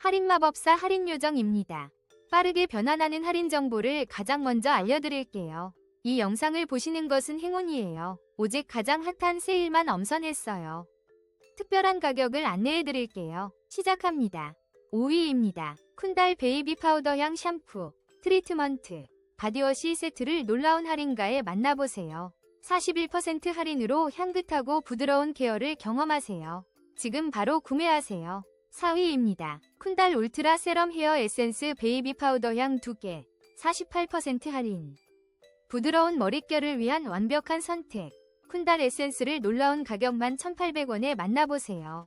할인 마법사 할인 요정입니다. 빠르게 변환하는 할인 정보를 가장 먼저 알려드릴게요. 이 영상을 보시는 것은 행운이에요. 오직 가장 핫한 세일만 엄선했어요. 특별한 가격을 안내해드릴게요. 시작합니다. 5위입니다. 쿤달 베이비 파우더 향 샴푸, 트리트먼트, 바디워시 세트를 놀라운 할인가에 만나보세요. 41% 할인으로 향긋하고 부드러운 케어를 경험하세요. 지금 바로 구매하세요. 4위입니다. 쿤달 울트라 세럼 헤어 에센스 베이비 파우더 향 2개, 48% 할인. 부드러운 머릿결을 위한 완벽한 선택. 쿤달 에센스를 놀라운 가격만 1,800원에 만나보세요.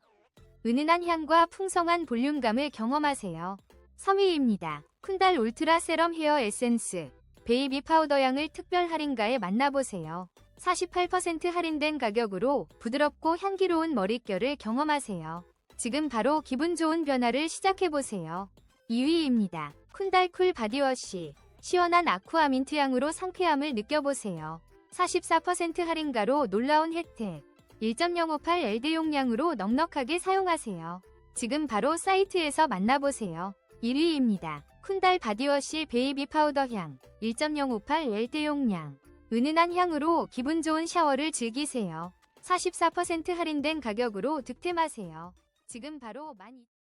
은은한 향과 풍성한 볼륨감을 경험하세요. 3위입니다. 쿤달 울트라 세럼 헤어 에센스 베이비 파우더 향을 특별 할인가에 만나보세요. 48% 할인된 가격으로 부드럽고 향기로운 머릿결을 경험하세요. 지금 바로 기분 좋은 변화를 시작해보세요. 2위입니다. 쿤달 쿨 바디워시 시원한 아쿠아 민트 향으로 상쾌함을 느껴보세요. 44% 할인가로 놀라운 혜택 1.058 LD 용량으로 넉넉하게 사용하세요. 지금 바로 사이트에서 만나보세요. 1위입니다. 쿤달 바디워시 베이비 파우더 향 1.058 LD 용량 은은한 향으로 기분 좋은 샤워를 즐기세요. 44% 할인된 가격으로 득템하세요. 지금 바로 12,000